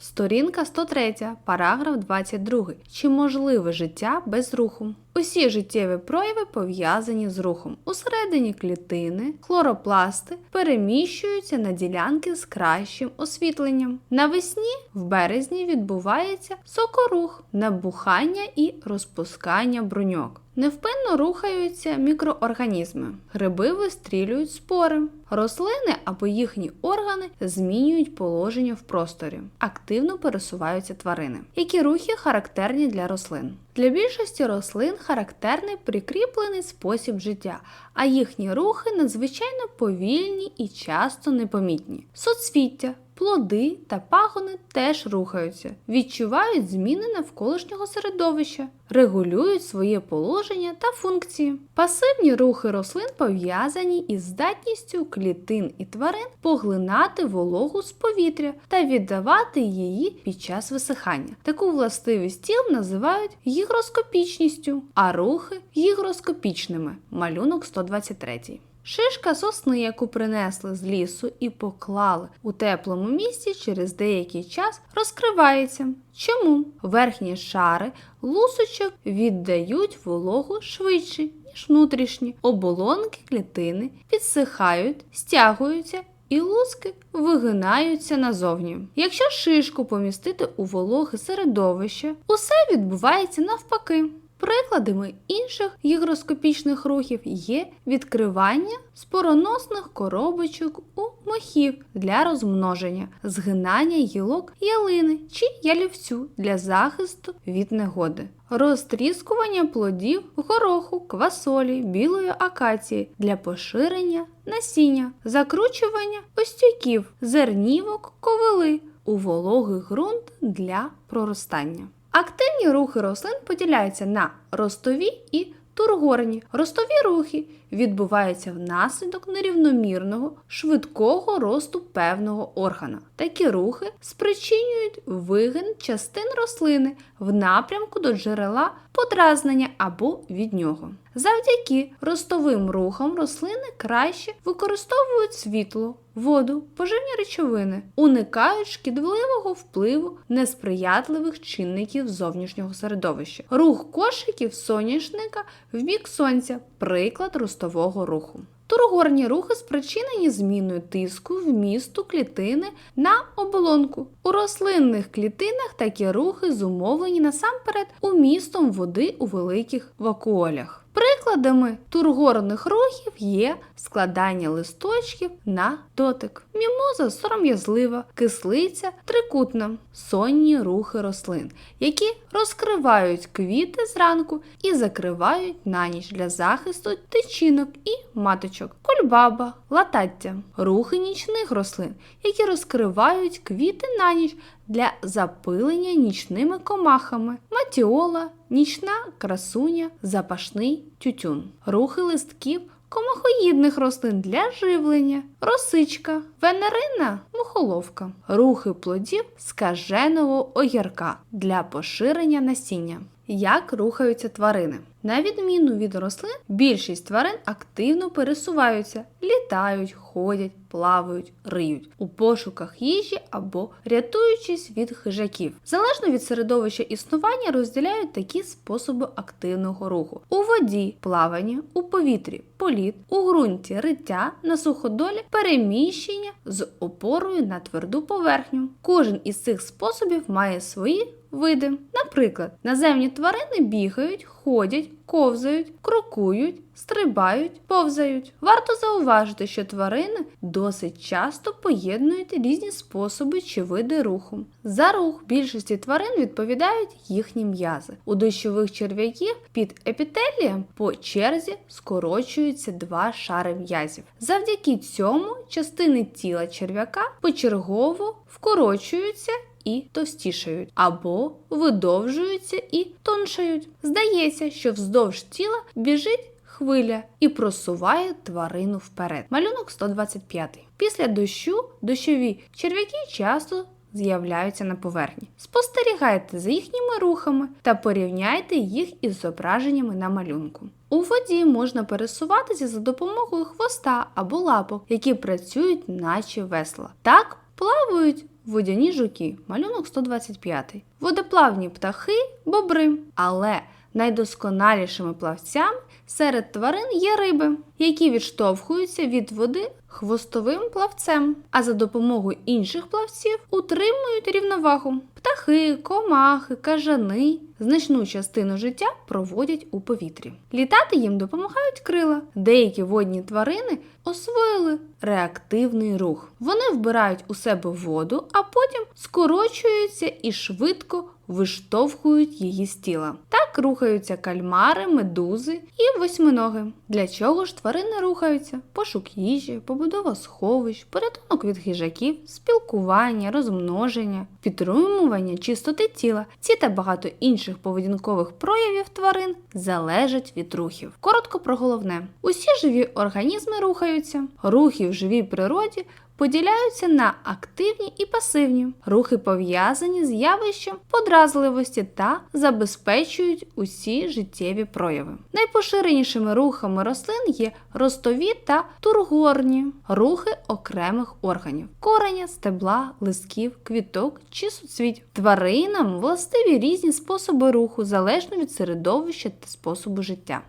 Сторінка 103, параграф 22. Чи можливе життя без руху? Усі життєві прояви пов'язані з рухом. Усередині клітини хлоропласти переміщуються на ділянки з кращим освітленням. Навесні в березні відбувається сокорух, набухання і розпускання бруньок. Невпинно рухаються мікроорганізми. Гриби вистрілюють спори. Рослини або їхні органи змінюють положення в просторі. Активно пересуваються тварини. Які рухи характерні для рослин? Для більшості рослин характерний прикріплений спосіб життя, а їхні рухи надзвичайно повільні і часто непомітні. Соцвіття, плоди та пагони теж рухаються, відчувають зміни навколишнього середовища, регулюють своє положення та функції. Пасивні рухи рослин пов'язані із здатністю клітин і тварин поглинати вологу з повітря та віддавати її під час висихання. Таку властивість тіл називають гігроскопічністю, а рухи гігроскопічними. Малюнок 123. Шишка сосни, яку принесли з лісу і поклали у теплому місці, через деякий час розкривається. Чому верхні шари лусочок віддають вологу швидше, ніж внутрішні оболонки клітини підсихають, стягуються. І луски вигинаються назовні. Якщо шишку помістити у вологе середовище, усе відбувається навпаки. Прикладами інших гігроскопічних рухів є відкривання спороносних коробочок у мохів для розмноження, згинання гілок ялини чи ялівцю для захисту від негоди, розтріскування плодів гороху, квасолі, білої акації для поширення насіння, закручування остюків, зернівок, ковили у вологий ґрунт для проростання. Активні рухи рослин поділяються на ростові і тургорні. Ростові рухи відбуваються внаслідок нерівномірного, швидкого росту певного органа. Такі рухи спричинюють вигин частин рослини в напрямку до джерела подразнення або від нього. Завдяки ростовим рухам рослини краще використовують світло, воду, поживні речовини, уникають шкідливого впливу несприятливих чинників зовнішнього середовища. Рух кошиків соняшника в бік сонця приклад ростового руху. Тургорні рухи спричинені зміною тиску вмісту клітини на оболонку. У рослинних клітинах такі рухи зумовлені насамперед умістом води у великих вакуолях. Прикладами тургорних рухів є складання листочків на дотик, мімоза сором'язлива, кислиця трикутна, сонні рухи рослин, які розкривають квіти зранку і закривають на ніч для захисту тичинок і маточок, кольбаба, латаття, рухи нічних рослин, які розкривають квіти на ніч для запилення нічними комахами, матіола, нічна красуня, запашний тютюн, рухи листків комахоїдних рослин для живлення, росичка, венерина, мухоловка, рухи плодів скаженого огірка для поширення насіння. Як рухаються тварини? На відміну від рослин, більшість тварин активно пересуваються, літають, ходять, плавають, риють у пошуках їжі або рятуючись від хижаків. Залежно від середовища існування розділяють такі способи активного руху: у воді плавання, у повітрі політ, у ґрунті риття, на суходолі переміщення з опорою на тверду поверхню. Кожен із цих способів має свої види. Наприклад, наземні тварини бігають, ходять, ковзають, крокують, стрибають, повзають. Варто зауважити, що тварини досить часто поєднують різні способи чи види руху. За рух більшості тварин відповідають їхні м'язи. У дощових черв'яків під епітелієм по черзі скорочуються два шари м'язів. Завдяки цьому частини тіла черв'яка почергово вкорочуються і товстішають, або видовжуються і тоншають. Здається, що вздовж тіла біжить хвиля і просуває тварину вперед. Малюнок 125. Після дощу дощові черв'яки часто з'являються на поверхні. Спостерігайте за їхніми рухами та порівняйте їх із зображеннями на малюнку. У воді можна пересуватися за допомогою хвоста або лапок, які працюють наче весла. Так плавають водяні жуки, малюнок 125, водоплавні птахи, бобри. Але найдосконалішими плавцями серед тварин є риби, які відштовхуються від води хвостовим плавцем, а за допомогою інших плавців утримують рівновагу. Птахи, комахи, кажани значну частину життя проводять у повітрі. Літати їм допомагають крила. Деякі водні тварини освоїли реактивний рух. Вони вбирають у себе воду, а потім скорочуються і швидко виштовхують її з тіла. Так рухаються кальмари, медузи і восьминоги. Для чого ж тварини рухаються? Пошук їжі, побудова сховищ, порятунок від хижаків, спілкування, розмноження, підтримування чистоти тіла. Ці та багато інших поведінкових проявів тварин залежать від рухів. Коротко про головне: усі живі організми рухаються. Рухи в живій природі поділяються на активні і пасивні. Рухи пов'язані з явищем подразливості та забезпечують усі життєві прояви. Найпоширенішими рухами рослин є ростові та тургорні рухи окремих органів кореня, стебла, листків, квіток чи суцвіть. Тваринам властиві різні способи руху залежно від середовища та способу життя.